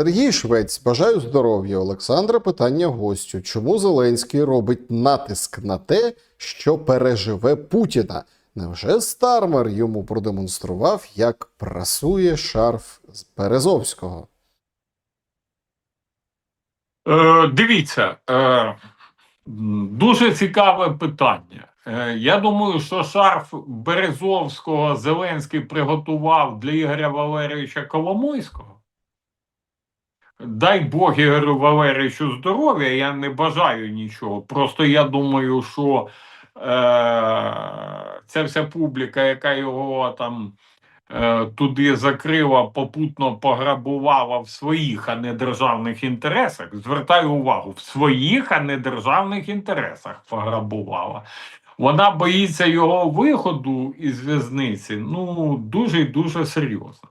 Сергій Швець, бажаю здоров'я. Олександра, питання гостю. Чому Зеленський робить натиск на те, що переживе Путіна? Невже Стармер йому продемонстрував, як прасує шарф з Березовського? Е, дивіться, е, дуже цікаве питання. Е, я думаю, що шарф Березовського Зеленський приготував для Ігоря Валерійовича Коломойського. Дай Бог Ігорю Валерійовичу здоров'я, я не бажаю нічого. Просто я думаю, що е, ця вся публіка, яка його там е, туди закрила, попутно пограбувала в своїх, а не державних інтересах. Звертаю увагу, в своїх, а не державних інтересах пограбувала. Вона боїться його виходу із в'язниці ну дуже і дуже серйозно.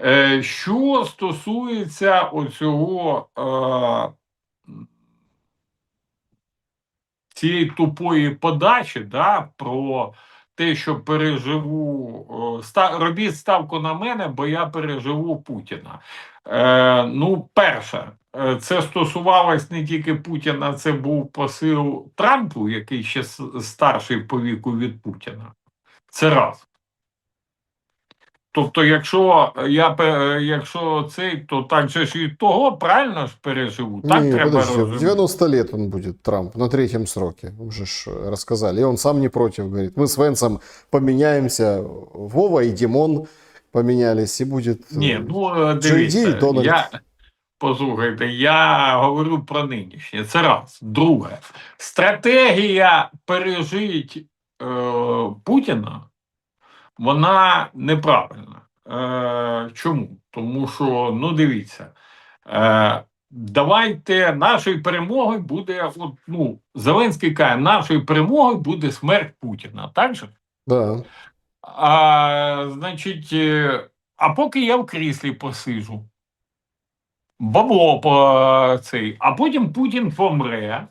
Е, що стосується оцього е, цієї тупої подачі, да, про те, що переживу, робіть ставку на мене, бо я переживу Путіна. Е, ну, перше, це стосувалось не тільки Путіна, це був посил Трампу, який ще старший по віку від Путіна. Це раз. Тобто, якщо я якщо цей, то так же ж і того правильно ж переживу. Так Не, треба подожди, розуміти. 90 лет он будет, Трамп, на третьем сроке. Уже ж рассказали. И он сам не против, говорит. Мы с Венсом поменяемся. Вова и Димон поменялись, и будет... э, Ні, ну е, дивіться, і Дональд. я послухайте, я говорю про нинішнє. Це раз. Друге, стратегія пережить е, Путіна, вона неправильна. Е, чому? Тому що, ну дивіться, е, давайте нашою перемогою буде, от, ну, Зеленський каже, нашою перемогою буде смерть Путіна. Так же? Да. А, значить, е, а поки я в кріслі посижу, бабло по цей, а потім Путін помре,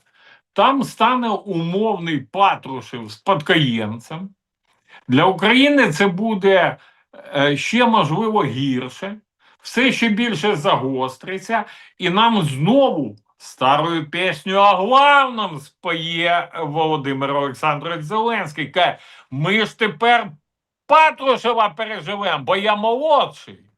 там стане умовний Патрушев спадкоємцем. Для України це буде е, ще можливо гірше, все ще більше загостриться, і нам знову старою пісню а главном споє Володимир Олександрович Зеленський. Каже, ми ж тепер Патрушева переживемо, бо я молодший.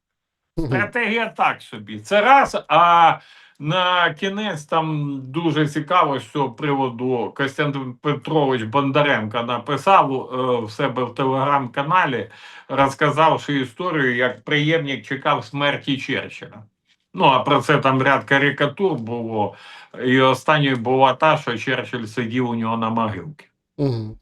Стратегія так собі. Це раз. А на кінець там дуже цікаво, з цього приводу Костянтин Петрович Бондаренко написав е, в себе в телеграм-каналі, розказавши історію, як приємник чекав смерті Черчилля. Ну, а про це там ряд карикатур було. І останньою була та, що Черчилль сидів у нього на могилці. Мгм.